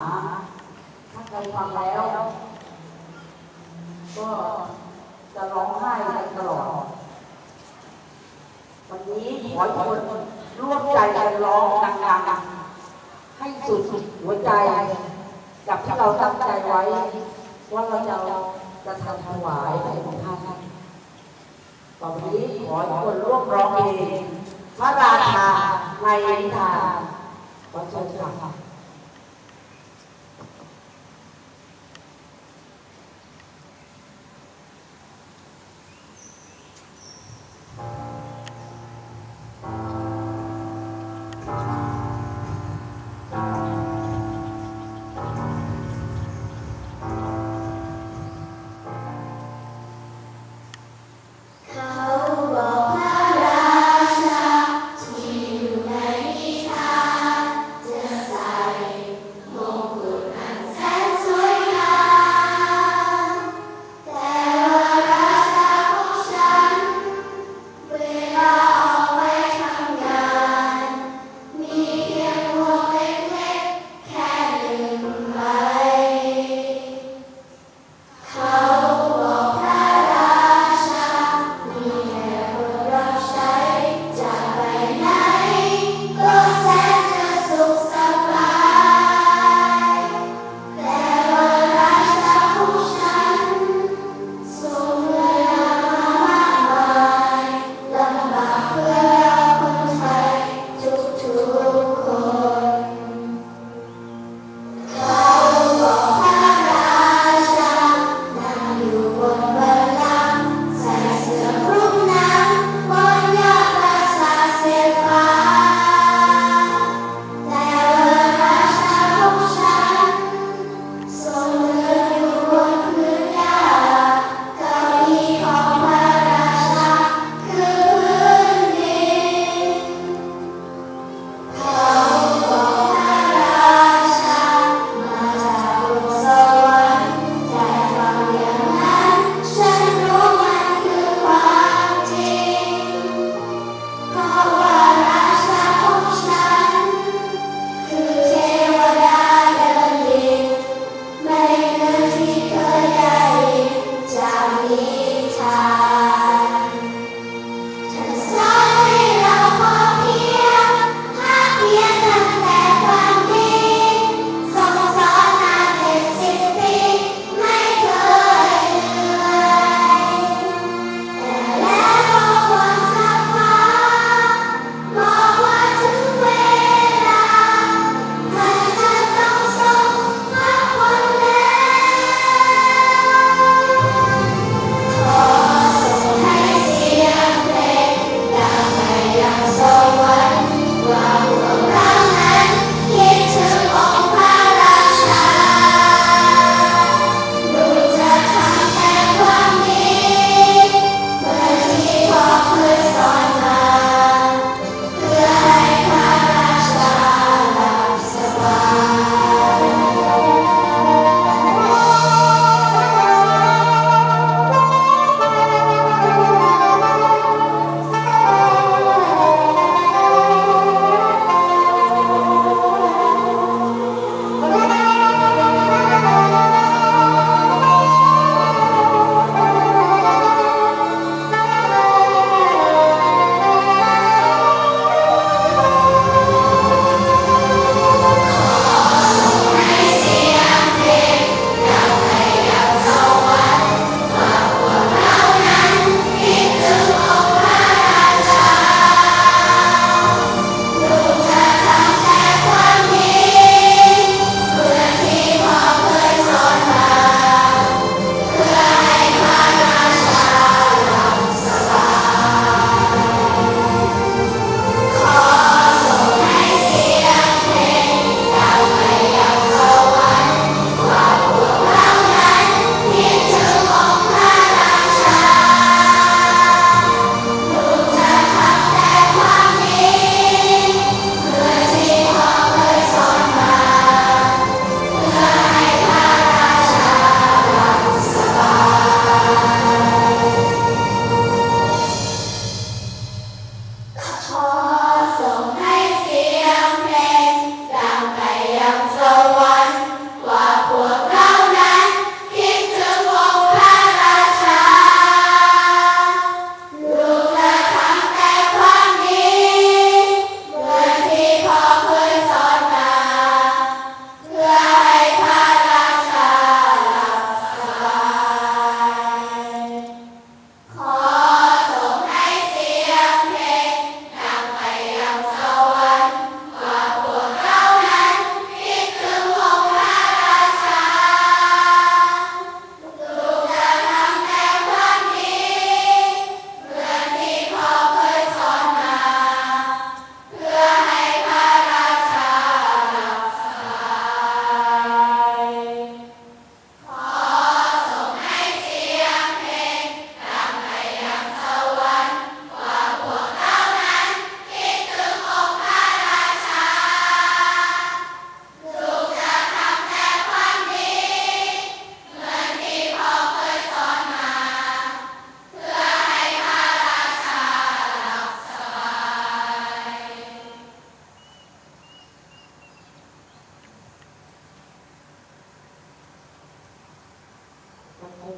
ถ้าใครฟังแล้ว ก็จะร้องไห้ตลอด วันนี้ขอให้ทุกคนร่วมใจกันร้องดังๆ ให้สุดหัวใจ กับที่เราตั้งใจไว้ ว่าเราจะจะทำถวายให้ของท่านต่อไปนี้ขอให้ทุกคนร่วมร้องเพลงพระราชาในนิทานขอเชิญค่ะ เอ้ย